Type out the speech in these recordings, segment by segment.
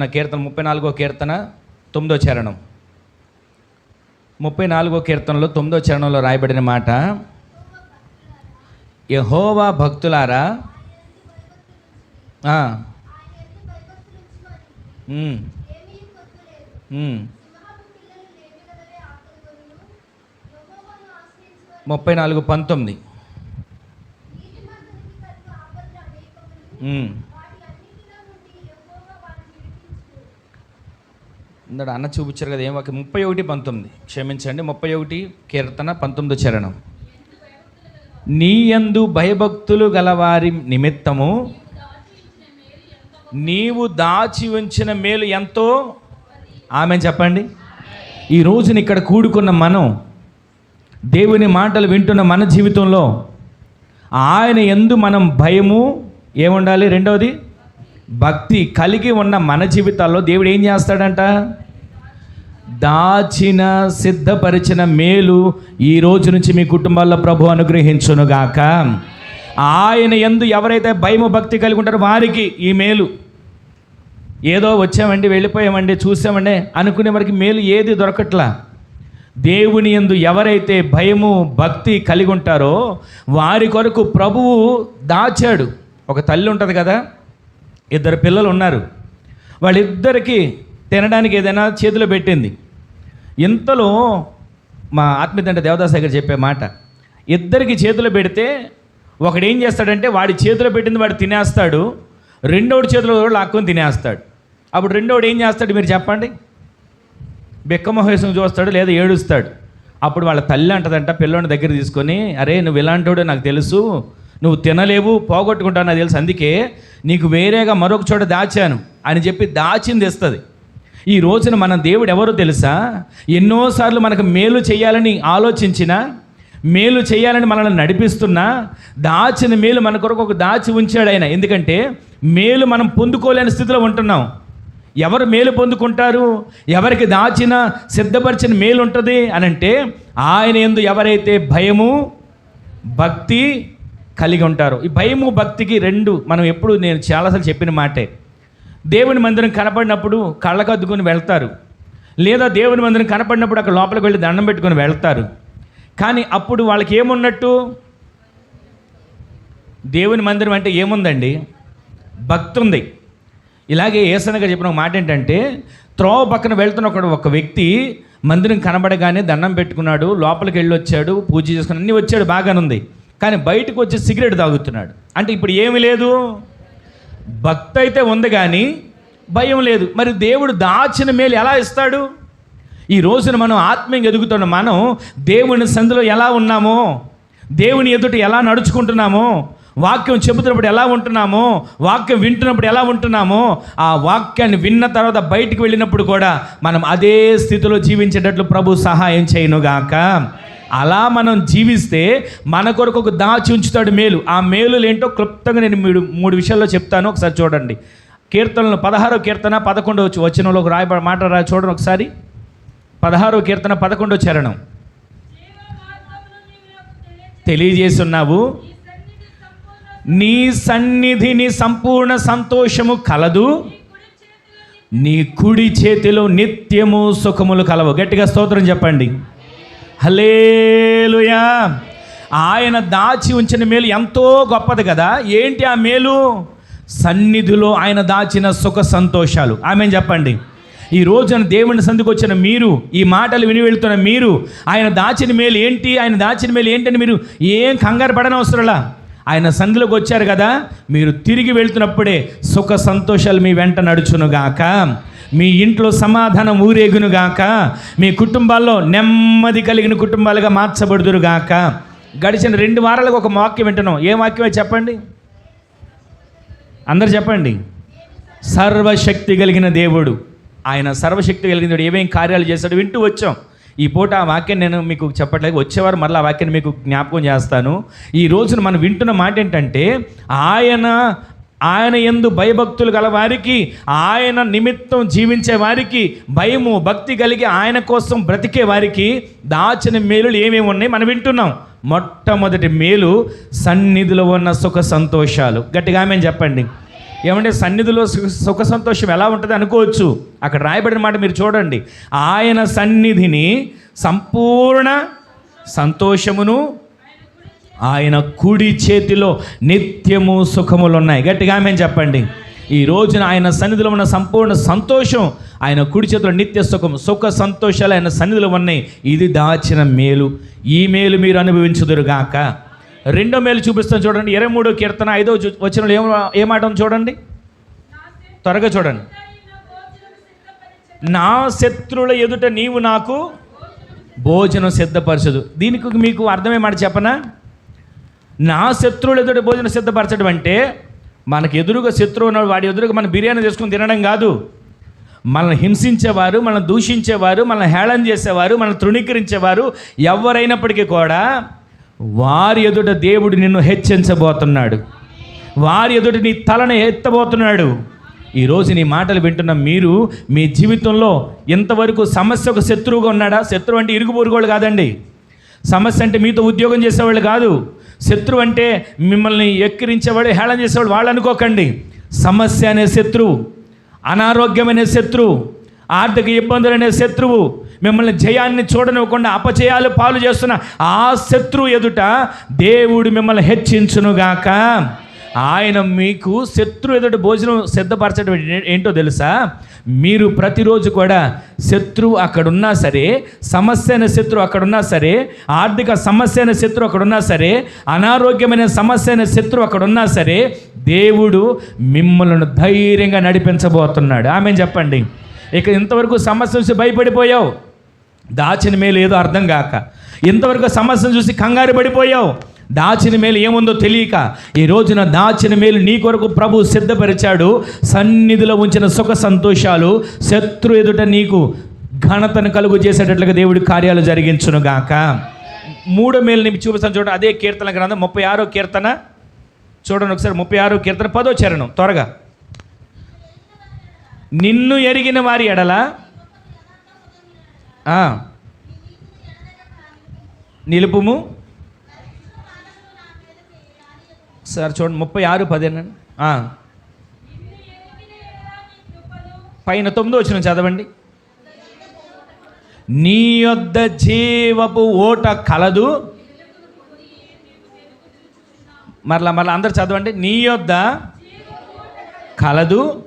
నా కీర్తన ముప్పై నాలుగో కీర్తన తొమ్మిదో చరణం. ముప్పై నాలుగో కీర్తనలో తొమ్మిదో చరణంలో రాయబడిన మాట యహోవా భక్తులారా ముప్పై నాలుగు పంతొమ్మిది. ఇందాడు అన్న చూపించారు కదా ఏం వాక్యం? ముప్పై ఒకటి పంతొమ్మిది. క్షమించండి ముప్పై ఒకటి కీర్తన పంతొమ్మిది చరణం. నీ యందు భయభక్తులు గలవారి నిమిత్తము నీవు దాచి ఉంచిన మేలు ఎంతో? ఆమె చెప్పండి. ఈ రోజున ఇక్కడ కూడుకున్న మనం దేవుని మాటలు వింటున్న మన జీవితంలో ఆయన ఎందు మనం భయము ఏముండాలి? రెండవది భక్తి కలిగి ఉన్న మన జీవితాల్లో దేవుడు ఏం చేస్తాడంట? దాచిన సిద్ధపరిచిన మేలు ఈ రోజు నుంచి మీ కుటుంబాల్లో ప్రభు అనుగ్రహించునుగాక. ఆయన ఎందు ఎవరైతే భయము భక్తి కలిగి ఉంటారో వారికి ఈ మేలు. ఏదో వచ్చామండి వెళ్ళిపోయామండి చూసామండి అనుకునే వారికి మేలు ఏది దొరకట్లా. దేవుని యందు ఎవరైతే భయము భక్తి కలిగి ఉంటారో వారి కొరకు ప్రభువు దాచాడు. ఒక తల్లి ఉంటుంది కదా ఇద్దరు పిల్లలు ఉన్నారు. వాళ్ళిద్దరికీ తినడానికి ఏదైనా చేతిలో పెట్టింది. ఇంతలో మా ఆత్మీయతండ్రి దేవదాస్ దగ్గర చెప్పే మాట ఇద్దరికి చేతిలో పెడితే ఒకడు ఏం చేస్తాడంటే వాడి చేతిలో పెట్టింది వాడు తినేస్తాడు రెండోడి చేతిలో లాక్కొని తినేస్తాడు. అప్పుడు రెండోడు ఏం చేస్తాడు మీరు చెప్పండి? బెక్కమహేసం చూస్తాడు లేదా ఏడుస్తాడు. అప్పుడు వాళ్ళ తల్లి అంటదంట పిల్లోని దగ్గర తీసుకొని అరే నువ్వు ఇలాంటోడు నాకు తెలుసు నువ్వు తినలేవు పోగొట్టుకుంటావు నాకు తెలుసు. అందుకే నీకు వేరేగా మరొక చోట దాచాను. అని చెప్పి దాచింది ఇస్తుంది. ఈ రోజున మన దేవుడు ఎవరో తెలుసా? ఎన్నోసార్లు మనకు మేలు చేయాలని ఆలోచించినా మేలు చేయాలని మనల్ని నడిపిస్తున్నా దాచిన మేలు మన కొరకు ఒక దాచి ఉంచాడు ఆయన. ఎందుకంటే మేలు మనం పొందుకోలేని స్థితిలో ఉంటున్నాం. ఎవరు మేలు పొందుకుంటారు? ఎవరికి దాచిన సిద్ధపరిచిన మేలు ఉంటుంది? అని అంటే ఆయన ఎందు ఎవరైతే భయము భక్తి కలిగి ఉంటారు. ఈ భయము భక్తికి రెండు మనం ఎప్పుడు నేను చాలాసార్లు చెప్పిన మాటే. దేవుని మందిరం కనపడినప్పుడు కళ్ళకద్దుకొని వెళ్తారు. లేదా దేవుని మందిరం కనపడినప్పుడు అక్కడ లోపలికి వెళ్ళి దండం పెట్టుకొని వెళ్తారు. కానీ అప్పుడు వాళ్ళకి ఏమున్నట్టు? దేవుని మందిరం అంటే ఏముందండి? భక్తి ఉంది ఇలాగే ఏసనగా చెప్పిన ఒక మాట ఏంటంటే త్రోవ పక్కన వెళ్తున్న ఒక ఒక వ్యక్తి మందిరం కనబడగానే దండం పెట్టుకున్నాడు లోపలికి వెళ్ళి వచ్చాడు పూజ చేసుకుని అన్నీ వచ్చాడు బాగానుంది. కానీ బయటకు వచ్చి సిగరెట్ తాగుతున్నాడు. అంటే ఇప్పుడు ఏమీ లేదు? భక్తి అయితే ఉంది కానీ భయం లేదు. మరి దేవుడు దాచిన మేలు ఎలా ఇస్తాడు? ఈ రోజున మనం ఆత్మీయంగా ఎదుగుతున్న మనం దేవుని సంధిలో ఎలా ఉన్నామో దేవుని ఎదుట ఎలా నడుచుకుంటున్నామో వాక్యం చెబుతున్నప్పుడు ఎలా ఉంటున్నామో వాక్యం వింటున్నప్పుడు ఎలా ఉంటున్నామో ఆ వాక్యాన్ని విన్న తర్వాత బయటికి వెళ్ళినప్పుడు కూడా మనం అదే స్థితిలో జీవించేటట్లు ప్రభు సహాయం చేయనుగాక. అలా మనం జీవిస్తే మన కొరకు ఒక దాచి ఉంచుతాడు మేలు. ఆ మేలులు ఏంటో క్లుప్తంగా నేను మూడు మూడు విషయాల్లో చెప్తాను. ఒకసారి చూడండి. కీర్తనలు పదహారో కీర్తన పదకొండో వచనంలో ఒక రాయబడి మాట రా చూడండి ఒకసారి. పదహారో కీర్తన పదకొండో చరణం. తెలియజేస్తున్నావు. నీ సన్నిధిని సంపూర్ణ సంతోషము కలదు. నీ కుడి చేతిలో నిత్యము సుఖములు కలవు. గట్టిగా స్తోత్రం చెప్పండి. హలేలుయా ఆయన దాచి ఉంచిన మేలు ఎంతో గొప్పది కదా. ఏంటి ఆ మేలు? సన్నిధిలో ఆయన దాచిన సుఖ సంతోషాలు. ఆమె చెప్పండి? ఈ రోజున దేవుని సందుకు వచ్చిన మీరు ఈ మాటలు విని వెళ్తున్న మీరు ఆయన దాచిన మేలు ఏంటి? ఆయన దాచిన మేలు ఏంటని మీరు ఏం కంగారు పడనవసరంలా? ఆయన సంధిలోకి వచ్చారు కదా. మీరు తిరిగి వెళ్తున్నప్పుడే సుఖ సంతోషాలు మీ వెంట నడుచునుగాక. మీ ఇంట్లో సమాధానం ఊరేగునుగాక మీ కుటుంబాల్లో నెమ్మది కలిగిన కుటుంబాలుగా మార్చబడుదురుగాక గడిచిన రెండు వారాలకు ఒక వాక్యం వింటున్నాం. ఏ వాక్యమే చెప్పండి? అందరు చెప్పండి. సర్వశక్తి కలిగిన దేవుడు. ఆయన సర్వశక్తి కలిగిన దేవుడు. ఏమేం కార్యాలు చేశాడు వింటూ వచ్చాం. ఈ పూట ఆ వాక్యం నేను మీకు చెప్పట్లేదు. వచ్చేవారు మళ్ళీ ఆ వాక్యాన్ని మీకు జ్ఞాపకం చేస్తాను. ఈ రోజున మనం వింటున్న మాట ఏంటంటే ఆయన ఆయన ఎందు భయభక్తులు గలవారికి ఆయన నిమిత్తం జీవించే వారికి భయము భక్తి కలిగి ఆయన కోసం బ్రతికే వారికి దాచిన మేలులు ఏమేమి ఉన్నాయి? మనం వింటున్నాం. మొట్టమొదటి మేలు సన్నిధిలో ఉన్న సుఖ సంతోషాలు. గట్టిగా ఆమె చెప్పండి. ఏమంటే సన్నిధిలో సు- సుఖ సంతోషం ఎలా ఉంటుంది అనుకోవచ్చు. అక్కడ రాయబడిన మాట మీరు చూడండి. ఆయన సన్నిధిని సంపూర్ణ సంతోషమును ఆయన కుడి చేతిలో నిత్యము సుఖములు ఉన్నాయి గట్టిగా మేము చెప్పండి. ఈ రోజున ఆయన సన్నిధిలో ఉన్న సంపూర్ణ సంతోషం ఆయన కుడి చేతిలో నిత్య సుఖం సుఖ సంతోషాలు ఆయన సన్నిధిలో ఉన్నాయి. ఇది దాచిన మేలు. ఈ మేలు మీరు అనుభవించుదురుగాక. రెండో మేలు చూపిస్తాను చూడండి. ఇరవై మూడో కీర్తన ఐదో వచ్చిన ఏం ఏమాట చూడండి? త్వరగా చూడండి. నా శత్రువుల ఎదుట నీవు నాకు భోజనం సిద్ధపరచదు. దీనికి మీకు అర్థమే మాట చెప్పనా? నా శత్రువుల ఎదుటి భోజనం సిద్ధపరచడం అంటే మనకు ఎదురుగా శత్రువు ఉన్నాడు వాడి ఎదురుగా మన బిర్యానీ చేసుకుని తినడం కాదు. మనల్ని హింసించేవారు మనల్ని దూషించేవారు మనల్ని హేళన చేసేవారు మనల్ని తృణీకరించేవారు ఎవరైనప్పటికీ కూడా వారి ఎదుట దేవుడు నిన్ను హెచ్చరించబోతున్నాడు వారి ఎదుట నీ తలను ఎత్తబోతున్నాడు. ఈరోజు నీ మాటలు వింటున్న మీరు మీ జీవితంలో ఇంతవరకు సమస్య ఒక శత్రువుగా ఉన్నాడా? శత్రువు అంటే ఇరుగు వాళ్ళు కాదండి. సమస్య అంటే మీతో ఉద్యోగం చేసేవాళ్ళు కాదు. శత్రువు అంటే మిమ్మల్ని ఎక్కిరించేవాడు హేళన చేసేవాడు వాళ్ళు అనుకోకండి. సమస్య అనే శత్రువు అనారోగ్యమనే శత్రువు ఆర్థిక ఇబ్బందులు అనే శత్రువు మిమ్మల్ని జయాన్ని చూడనివ్వకుండా అపజయాలు పాలు చేస్తున్న ఆ శత్రువు ఎదుట దేవుడు మిమ్మల్ని హెచ్చించునుగాక. ఆయన మీకు శత్రు ఎదుట భోజనం సిద్ధపరచడం ఏంటో తెలుసా? మీరు ప్రతిరోజు కూడా శత్రువు అక్కడున్నా సరే సమస్య అయిన శత్రువు అక్కడున్నా సరే ఆర్థిక సమస్య అయిన శత్రువు అక్కడున్నా సరే అనారోగ్యమైన సమస్య అయిన శత్రువు అక్కడున్నా సరే దేవుడు మిమ్మల్ని ధైర్యంగా నడిపించబోతున్నాడు. ఆమె చెప్పండి? ఇక ఇంతవరకు సమస్య చూసి భయపడిపోయావు. దాచిన మేలు ఏదో అర్థం కాక. ఇంతవరకు సమస్యను చూసి కంగారు పడిపోయావు. దాచిన మేలు ఏముందో తెలియక ఈ రోజున దాచిన మేలు నీ కొరకు ప్రభు సిద్ధపరిచాడు. సన్నిధిలో ఉంచిన సుఖ సంతోషాలు శత్రు ఎదుట నీకు ఘనతను కలుగు చేసేటట్లుగా దేవుడి కార్యాలు జరిగించును గాక. మూడో మేలు నీకు చూపిస్తాను చూడండి అదే కీర్తన గ్రంథం ముప్పై ఆరో కీర్తన. చూడండి ఒకసారి ముప్పై ఆరో కీర్తన పదో చరణం త్వరగా. నిన్ను ఎరిగిన వారి ఎడల నిలుపుము సార్ చూడండి ముప్పై ఆరు పదేనండి పైన తొమ్మిదో వచ్చిన చదవండి. నీ యొద్ద జీవపు ఓట కలదు. మరలా మరలా అందరు చదవండి. నీ యొద్ద కలదు.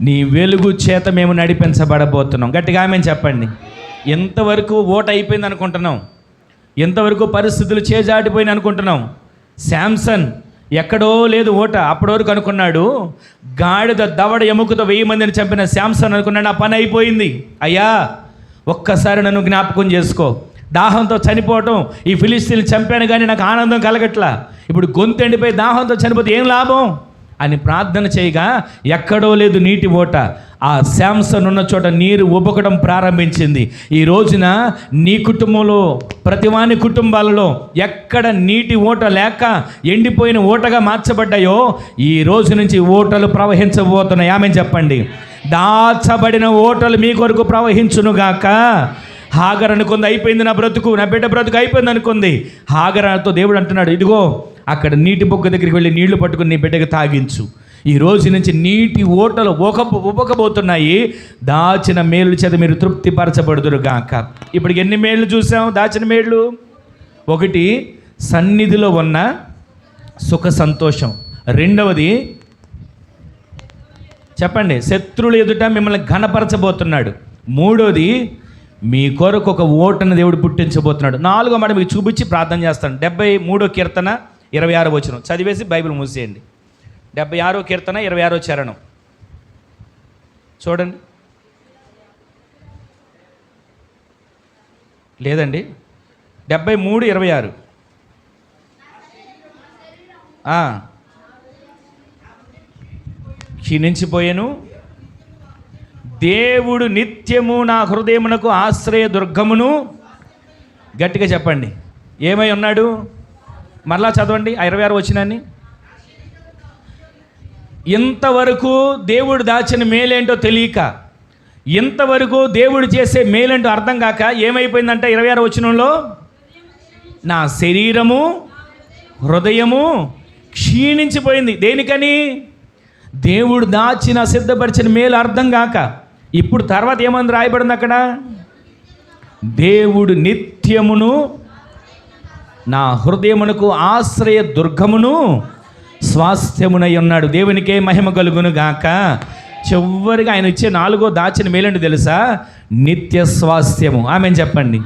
నీ వెలుగు చేత మేము నడిపించబడబోతున్నాం. గట్టిగా మేము చెప్పండి. ఎంతవరకు ఓట అయిపోయింది అనుకుంటున్నాం ఎంతవరకు పరిస్థితులు చేజాటిపోయింది అనుకుంటున్నాం శాంసన్ ఎక్కడో లేదు ఓట అప్పటివరకు అనుకున్నాడు. గాడిద దవడ ఎముకతో వెయ్యి మందిని చంపిన శాంసన్ అనుకున్నాడు. నా పని అయిపోయింది. అయ్యా ఒక్కసారి నన్ను జ్ఞాపకం చేసుకో. దాహంతో చనిపోవటం ఈ ఫిలిస్తీన్లు చంపాను కానీ నాకు ఆనందం కలగట్లా. ఇప్పుడు గొంతు ఎండిపోయి దాహంతో చనిపోతే ఏం లాభం? అని ప్రార్థన చేయగా ఎక్కడో లేదు నీటి ఓట. ఆ శాంసన్ ఉన్న చోట నీరు ఉబకడం ప్రారంభించింది. ఈ రోజున నీ కుటుంబంలో ప్రతివాని కుటుంబాలలో ఎక్కడ నీటి ఓట లేక ఎండిపోయిన ఓటగా మార్చబడ్డాయో ఈ రోజు నుంచి ఓటలు ప్రవహించబోతున్నాయి. ఆమె చెప్పండి. దాచబడిన ఓటలు మీ కొరకు ప్రవహించునుగాక. హాగర్ అనుకుంది అయిపోయింది నా బ్రతుకు. నా బిడ్డ బ్రతుకు అయిపోయింది అనుకుంది. హాగరతో దేవుడు అంటున్నాడు ఇదిగో అక్కడ నీటి బొగ్గ దగ్గరికి వెళ్ళి నీళ్ళు పట్టుకుని నీ బిడ్డకి తాగించు. ఈ రోజు నుంచి నీటి ఓటలు ఒక ఉబ్బకబోతున్నాయి దాచిన మేలు చేత మీరు తృప్తిపరచబడుదురు గాక ఇప్పుడు ఎన్ని మేళ్ళు చూసాం దాచిన మేళ్ళు ఒకటి సన్నిధిలో ఉన్న సుఖ సంతోషం. రెండవది చెప్పండి శత్రువుల ఎదుట మిమ్మల్ని ఘనపరచబోతున్నాడు. మూడోది మీ కొరకు ఒక ఓటను దేవుడు పుట్టించబోతున్నాడు. నాలుగో మాట మీకు చూపించి ప్రార్థన చేస్తాను. డెబ్బై మూడో కీర్తన. ఇరవై ఆరో వచనం. చదివేసి బైబిల్ మూసేయండి. డెబ్బై ఆరో కీర్తన ఇరవై ఆరో చరణం. చూడండి. లేదండి. డెబ్బై మూడు ఇరవై ఆరు. క్షీణించిపోయాను. దేవుడు నిత్యము నా హృదయమునకు ఆశ్రయ దుర్గమును. గట్టిగా చెప్పండి. ఏమై ఉన్నాడు? మరలా చదవండి ఆ ఇరవై ఆరు వచ్చినాన్ని ఇంతవరకు దేవుడు దాచిన మేలేంటో తెలియక ఇంతవరకు దేవుడు చేసే మేలేంటో అర్థం కాక ఏమైపోయిందంటే ఇరవై ఆరు వచనంలో నా శరీరము హృదయము క్షీణించిపోయింది. దేనికని? దేవుడు దాచిన సిద్ధపరిచిన మేలు అర్థం కాక. ఇప్పుడు తర్వాత ఏమంది రాయబడింది అక్కడ? దేవుడు నిత్యమును నా హృదయమునకు ఆశ్రయ దుర్గమును స్వాస్థ్యమునై ఉన్నాడు. దేవునికే మహిమ కలుగును గాక. చివరిగా ఆయన ఇచ్చే నాలుగో దాచిన మేలండి తెలుసా? నిత్య స్వాస్థ్యము. ఆమె చెప్పండి.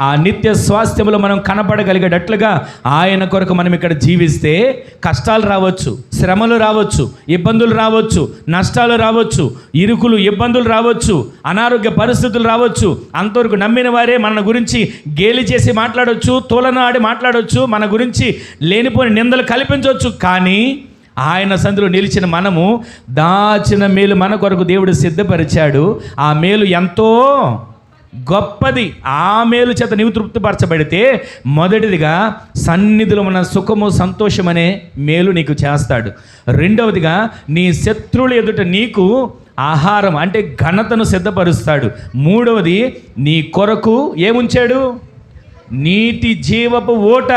ఆ నిత్య స్వాస్థ్యములో మనం కనపడగలిగేటట్లుగా ఆయన కొరకు మనం ఇక్కడ జీవిస్తే కష్టాలు రావచ్చు శ్రమలు రావచ్చు ఇబ్బందులు రావచ్చు నష్టాలు రావచ్చు ఇరుకులు ఇబ్బందులు రావచ్చు అనారోగ్య పరిస్థితులు రావచ్చు. అంతవరకు నమ్మిన వారే మన గురించి గేలి చేసి మాట్లాడవచ్చు తోలన ఆడి మాట్లాడవచ్చు మన గురించి లేనిపోని నిందలు కల్పించవచ్చు కానీ ఆయన సందులో నిలిచిన మనము దాచిన మేలు మన కొరకు దేవుడు సిద్ధపరిచాడు. ఆ మేలు ఎంతో గొప్పది. ఆ మేలు చేత నీవు తృప్తిపరచబడితే మొదటిదిగా సన్నిధిలో మన సుఖము సంతోషం అనే మేలు నీకు చేస్తాడు. రెండవదిగా నీ శత్రువుల ఎదుట నీకు ఆహారం అంటే ఘనతను సిద్ధపరుస్తాడు. మూడవది నీ కొరకు ఏముంచాడు? నీటి జీవపు ఓట.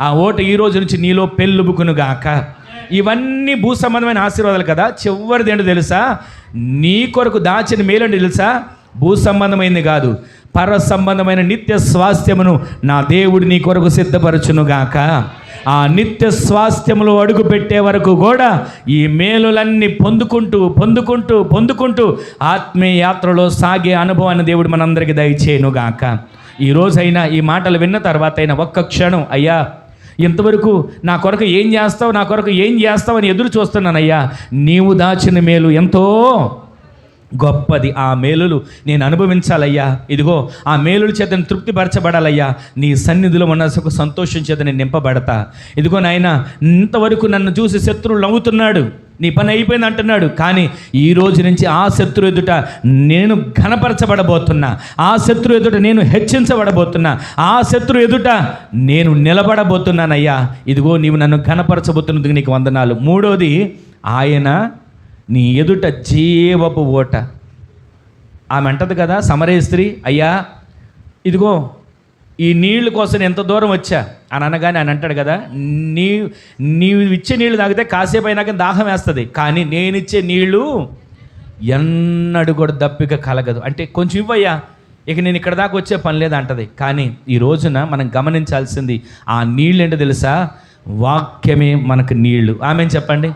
ఆ ఓట ఈ రోజు నుంచి నీలో పెళ్ళుబుకునుగాక ఇవన్నీ భూ సంబంధమైన ఆశీర్వాదాలు కదా. చివరిది ఏంటో తెలుసా? నీ కొరకు దాచిన మేలండి తెలుసా? భూ సంబంధమైనది కాదు పర సంబంధమైన నిత్య స్వాస్థ్యమును నా దేవుడు నీ కొరకు సిద్ధపరచును గాక ఆ నిత్య స్వాస్థ్యములో అడుగు పెట్టే వరకు కూడా ఈ మేలులన్నీ పొందుకుంటూ పొందుకుంటూ పొందుకుంటూ ఆత్మీయ యాత్రలో సాగే అనుభవాన్ని దేవుడు మనందరికీ దయచేయను గాక ఈ మాటలు విన్న తర్వాత అయినా ఒక్క క్షణం అయ్యా ఇంతవరకు నా కొరకు ఏం చేస్తావు నా కొరకు ఏం చేస్తావు అని ఎదురు చూస్తున్నానయ్యా. నీవు దాచిన మేలు ఎంతో గొప్పది ఆ మేలులు నేను అనుభవించాలయ్యా. ఇదిగో ఆ మేలుల చేత తృప్తిపరచబడాలయ్యా. నీ సన్నిధిలో ఉన్న సుఖ సంతోషం చేత నేను నింపబడతా. ఇదిగో నాయన ఇంతవరకు నన్ను చూసి శత్రువు నవ్వుతున్నాడు. నీ పని అయిపోయింది అంటున్నాడు. కానీ ఈ రోజు నుంచి ఆ శత్రు ఎదుట నేను ఘనపరచబడబోతున్నా. ఆ శత్రు ఎదుట నేను హెచ్చించబడబోతున్నా. ఆ శత్రు ఎదుట నేను నిలబడబోతున్నానయ్యా. ఇదిగో నీవు నన్ను ఘనపరచబోతున్నందుకు నీకు వందనాలు. మూడోది ఆయన నీ ఎదుట జీవపు ఓట. ఆమె అంటది కదా సమరే స్త్రీ అయ్యా ఇదిగో ఈ నీళ్ళు కోసం ఎంత దూరం వచ్చా? అని అనగానే ఆయన అంటాడు కదా నీ నీవు ఇచ్చే నీళ్ళు తాగితే కాసేపు అయినాక దాహం వేస్తుంది. కానీ నేను ఇచ్చే నీళ్ళు ఎన్నడు కూడా దప్పిక కలగదు. అంటే కొంచెం ఇవ్వయ్యా ఇక నేను ఇక్కడ దాకా వచ్చే పని లేదు అంటది. కానీ ఈ రోజున మనం గమనించాల్సింది ఆ నీళ్ళు ఏంటో తెలుసా? వాక్యమే మనకు నీళ్ళు. ఆమె చెప్పండి?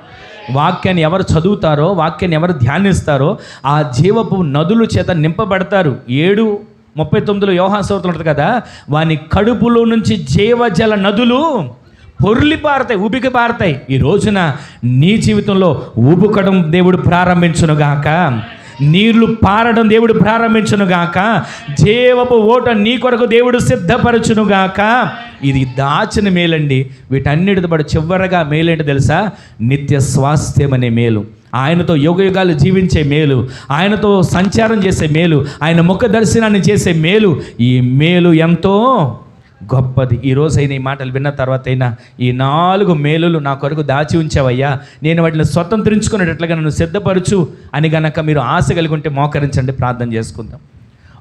వాక్యాన్ని ఎవరు చదువుతారో వాక్యాన్ని ఎవరు ధ్యానిస్తారో ఆ జీవపు నదుల చేత నింపబడతారు. ఏడు ముప్పై తొమ్మిదిలో యోహాసవతం ఉంటుంది కదా? వాని కడుపులో నుంచి జీవజల నదులు పొర్లి పారుతాయి ఉబికి పారుతాయి. ఈ రోజున నీ జీవితంలో ఊబుకడం దేవుడు ప్రారంభించునుగాక. నీళ్ళు పారడం దేవుడు ప్రారంభించునుగాక. జీవపు ఓట నీ కొరకు దేవుడు సిద్ధపరచునుగాక. ఇది దాచిన మేలండి. వీటన్నిటితో పాటు చివరగా మేలేంటి తెలుసా? నిత్య స్వాస్థ్యం అనే మేలు. ఆయనతో యుగయుగాలు జీవించే మేలు. ఆయనతో సంచారం చేసే మేలు. ఆయన ముఖ దర్శనాన్ని చేసే మేలు. ఈ మేలు ఎంతో గొప్పది. ఈ రోజైన ఈ మాటలు విన్న తర్వాత అయినా ఈ నాలుగు మేలులు నా కొరకు దాచి ఉంచావయ్యా. నేను వాటిని స్వతంత్రించుకునేటట్లుగా నన్ను సిద్ధపరచు అని గనక మీరు ఆశ కలిగి ఉంటే మోకరించండి ప్రార్థన చేసుకుందాం.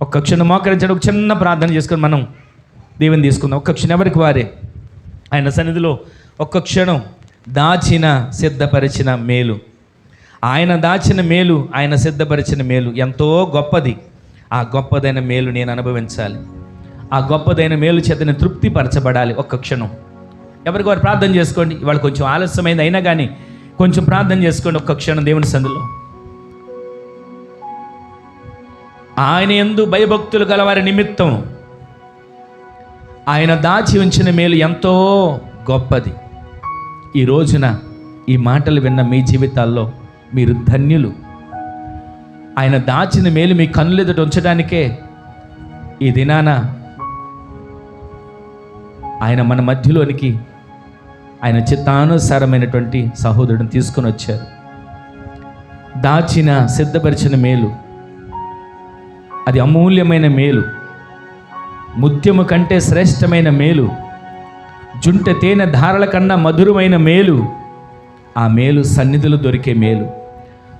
ఒక్క క్షణం మోకరించండి ఒక చిన్న ప్రార్థన చేసుకుని మనం దేవుని తీసుకుందాం. ఒక్క క్షణం ఎవరికి వారే? ఆయన సన్నిధిలో ఒక్క క్షణం దాచిన సిద్ధపరిచిన మేలు. ఆయన దాచిన మేలు ఆయన సిద్ధపరిచిన మేలు ఎంతో గొప్పది. ఆ గొప్పదైన మేలు నేను అనుభవించాలి. ఆ గొప్పదైన మేలు చేతని తృప్తిపరచబడాలి ఒక్క క్షణం. ఎవరికి వారు ప్రార్థన చేసుకోండి? ఇవాళ కొంచెం ఆలస్యమైంది అయినా కానీ కొంచెం ప్రార్థన చేసుకోండి ఒక్క క్షణం దేవుని సందులో. ఆయన ఎందు భయభక్తులు గలవారి నిమిత్తం ఆయన దాచి ఉంచిన మేలు ఎంతో గొప్పది. ఈ రోజున ఈ మాటలు విన్న మీ జీవితాల్లో మీరు ధన్యులు. ఆయన దాచిన మేలు మీ కన్నులెదుట ఉంచడానికే ఈ దినాన ఆయన మన మధ్యలోనికి ఆయన చిత్తానుసారమైనటువంటి సహోదరుడిని తీసుకొని వచ్చారు. దాచిన సిద్ధపరిచిన మేలు అది అమూల్యమైన మేలు ముత్యము కంటే శ్రేష్టమైన మేలు జుంట తేనె ధారల కన్నా మధురమైన మేలు ఆ మేలు సన్నిధిలో దొరికే మేలు.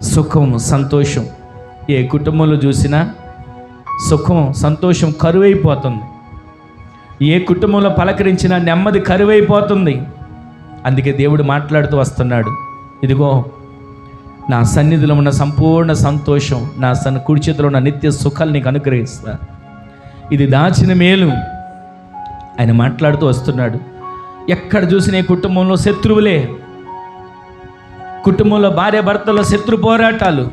సుఖం సంతోషం. ఏ కుటుంబంలో చూసినా సుఖం సంతోషం కరువైపోతుంది. ఏ కుటుంబంలో పలకరించినా నెమ్మది కరువైపోతుంది. అందుకే దేవుడు మాట్లాడుతూ వస్తున్నాడు. ఇదిగో నా సన్నిధిలో ఉన్న సంపూర్ణ సంతోషం నా సన్ కుడి చేతిలో ఉన్న నిత్య సుఖాలు నీకు అనుగ్రహిస్తా. ఇది దాచిన మేలు. ఆయన మాట్లాడుతూ వస్తున్నాడు. ఎక్కడ చూసిన ఈ కుటుంబంలో శత్రువులే. కుటుంబంలో భార్య భర్తలో శత్రు పోరాటాలు.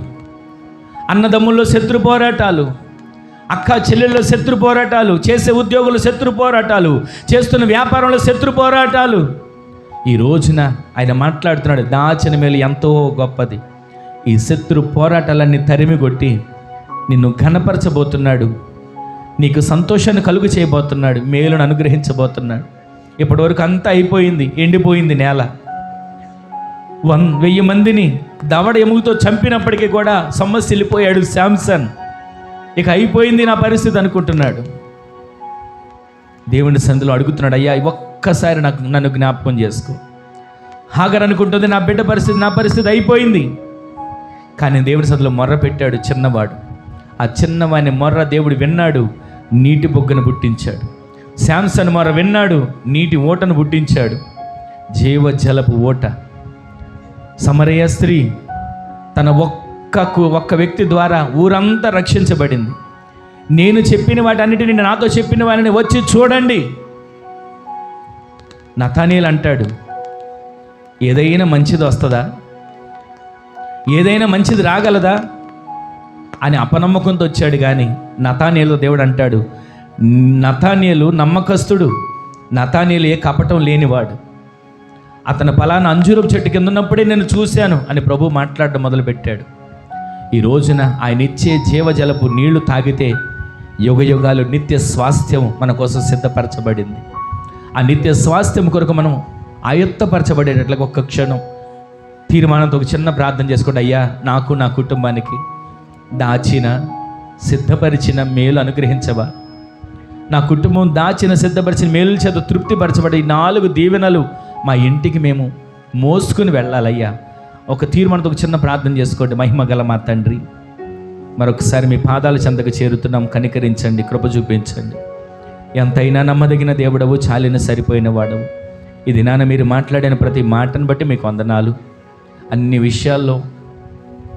అన్నదమ్ముల్లో శత్రు పోరాటాలు. అక్క చెల్లెళ్ళ శత్రు పోరాటాలు చేసే ఉద్యోగుల శత్రు పోరాటాలు చేస్తున్న వ్యాపారంలో శత్రు పోరాటాలు. ఈ రోజున ఆయన మాట్లాడుతున్నాడు దాచిన మేలు ఎంతో గొప్పది. ఈ శత్రు పోరాటాలన్నీ తరిమి కొట్టి నిన్ను ఘనపరచబోతున్నాడు. నీకు సంతోషాన్ని కలుగు చేయబోతున్నాడు మేలును అనుగ్రహించబోతున్నాడు. ఇప్పటివరకు అంతా అయిపోయింది ఎండిపోయింది నేల. వన్ వెయ్యి మందిని దవడ ఎముగుతో చంపినప్పటికీ కూడా సొమ్మసిల్లిపోయాడు శాంసన్. ఇక అయిపోయింది నా పరిస్థితి అనుకుంటున్నాడు. దేవుని సందులో అడుగుతున్నాడు అయ్యా ఒక్కసారి నాకు నన్ను జ్ఞాపకం చేసుకో. హాగర్ అనుకుంటుంది నా బిడ్డ పరిస్థితి నా పరిస్థితి అయిపోయింది. కానీ దేవుని సందులో మొర్ర పెట్టాడు చిన్నవాడు. ఆ చిన్నవాని మొర్ర దేవుడు విన్నాడు నీటి బొగ్గను పుట్టించాడు శాంసన్ మొర్ర విన్నాడు నీటి ఓటను పుట్టించాడు జీవ జలపు ఓట. సమరయ స్త్రీ తన ఒక్కకు ఒక్క వ్యక్తి ద్వారా ఊరంతా రక్షించబడింది. నేను చెప్పిన వాటన్నిటిని నాతో చెప్పిన వారిని వచ్చి చూడండి. నతానీల్ అంటాడు. ఏదైనా మంచిది వస్తుందా? ఏదైనా మంచిది రాగలదా? అని అపనమ్మకంతో వచ్చాడు కానీ నతానీయులు దేవుడు అంటాడు. నతానీయులు నమ్మకస్తుడు. నతానీయులు ఏ కపటం లేనివాడు. అతను ఫలాన అంజూరపు చెట్టు కింద ఉన్నప్పుడే నేను చూశాను అని ప్రభు మాట్లాడడం మొదలుపెట్టాడు. ఈ రోజున ఆయన ఇచ్చే జీవజలపు నీళ్ళు తాగితే యుగ యుగాలు నిత్య స్వాస్థ్యం మన కోసం సిద్ధపరచబడింది. ఆ నిత్య స్వాస్థ్యం కొరకు మనం ఆయుత్తపరచబడేటట్లుగా ఒక్క క్షణం తీర్మానంతో ఒక చిన్న ప్రార్థన చేసుకోండి. అయ్యా నాకు నా కుటుంబానికి దాచిన సిద్ధపరిచిన మేలు అనుగ్రహించవా. నా కుటుంబం దాచిన సిద్ధపరిచిన మేలు చేత తృప్తిపరచబడి నాలుగు దీవెనలు మా ఇంటికి మేము మోసుకుని వెళ్ళాలయ్యా. ఒక తీర్మానంతో ఒక చిన్న ప్రార్థన చేసుకోండి. మహిమ గల మా తండ్రి మరొకసారి మీ పాదాల చెంతకు చేరుతున్నాం. కనికరించండి కృప చూపించండి. ఎంతైనా నమ్మదగిన దేవుడవు చాలిన సరిపోయిన వాడవు. ఇది నాన్న మీరు మాట్లాడిన ప్రతి మాటను బట్టి మీకు వందనాలు. అన్ని విషయాల్లో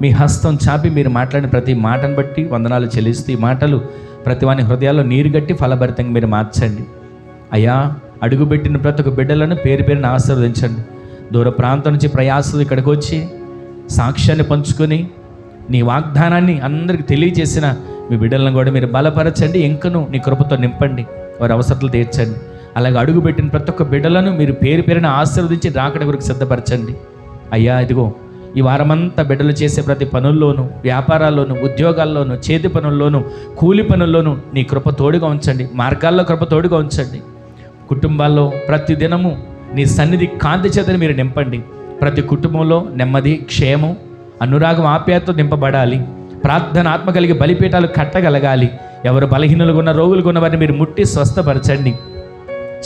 మీ హస్తం చాపి మీరు మాట్లాడిన ప్రతి మాటను బట్టి వందనాలు చెల్లిస్తూ ఈ మాటలు ప్రతి వాని హృదయాల్లో నీరు గట్టి ఫలభరితంగా మీరు మార్చండి. అయ్యా అడుగుపెట్టిన ప్రతి ఒక్క బిడ్డలను పేరు పేరుని ఆశీర్వదించండి. దూర ప్రాంతం నుంచి ప్రయాసం ఇక్కడికి వచ్చి సాక్ష్యాన్ని పంచుకొని నీ వాగ్దానాన్ని అందరికి తెలియజేసిన మీ బిడ్డలను కూడా మీరు బలపరచండి ఇంకను నీ కృపతో నింపండి వారి అవసరాలు తీర్చండి. అలాగే అడుగుపెట్టిన ప్రతి ఒక్క బిడ్డలను మీరు పేరు పేరున ఆశీర్వదించి రాకడ గురికి సిద్ధపరచండి. అయ్యా ఇదిగో ఈ వారమంతా బిడ్డలు చేసే ప్రతి పనుల్లోనూ వ్యాపారాల్లోనూ ఉద్యోగాల్లోనూ చేతి పనుల్లోనూ కూలి పనుల్లోనూ నీ కృప తోడుగా ఉంచండి మార్గాల్లో కృప తోడుగా ఉంచండి. కుటుంబాల్లో ప్రతి దినము నీ సన్నిధి కాంతి చేతని మీరు నింపండి. ప్రతి కుటుంబంలో నెమ్మది క్షేమం అనురాగం ఆప్యాయతతో నింపబడాలి. ప్రార్థన ఆత్మ కలిగి బలిపీఠాలు కట్టగలగాలి. ఎవరు బలహీనులుగా ఉన్న రోగులుగా ఉన్న వారిని మీరు ముట్టి స్వస్థపరచండి.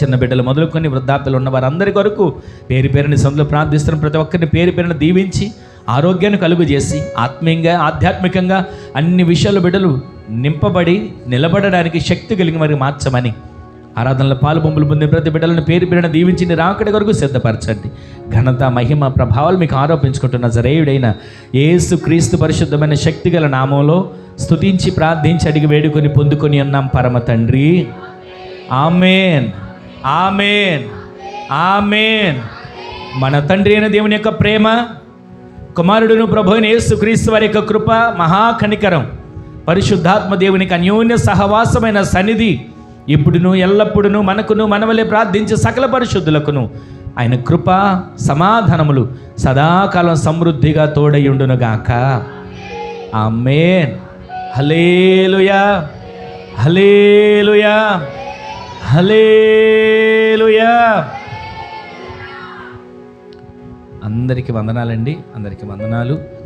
చిన్న బిడ్డలు మొదలుకొని వృద్ధాప్యలు ఉన్న వారందరి కొరకు పేరు పేరుని సందులో ప్రార్థిస్తున్న ప్రతి ఒక్కరిని పేరు పేరున దీవించి ఆరోగ్యాన్ని కలుగు చేసి ఆత్మీయంగా ఆధ్యాత్మికంగా అన్ని విషయాలు బిడ్డలు నింపబడి నిలబడడానికి శక్తి కలిగి మరి మార్చమని ఆరాధనల పాలు బొమ్మలు పొందే ప్రతి బిడ్డలను పేరు పేరున దీవించి నీ రాకడి వరకు సిద్ధపరచండి. ఘనత మహిమ ప్రభావాలు మీకు ఆరోపించుకుంటున్న జరేయుడైన ఏసు క్రీస్తు పరిశుద్ధమైన శక్తి గల నామంలో స్తుతించి ప్రార్థించి అడిగి వేడుకొని పొందుకొని అన్నాం పరమ తండ్రి. ఆమెన్. ఆమెన్. ఆమెన్. మన తండ్రి అయిన దేవుని యొక్క ప్రేమ కుమారుడును ప్రభు అయిన యేసు క్రీస్తు వారి యొక్క కృప మహాకనికరం పరిశుద్ధాత్మ దేవునికి అన్యోన్య సహవాసమైన సన్నిధి ఇప్పుడును ఎల్లప్పుడును మనకును మనవలే ప్రార్థించే సకల పరిశుద్ధులకును ఆయన కృప సమాధానములు సదాకాలం సమృద్ధిగా తోడయుండునుగాక ఆమెన్. హలేలుయా హలేలుయా హలేలుయా అందరికీ వందనాలండి. అందరికీ వందనాలు.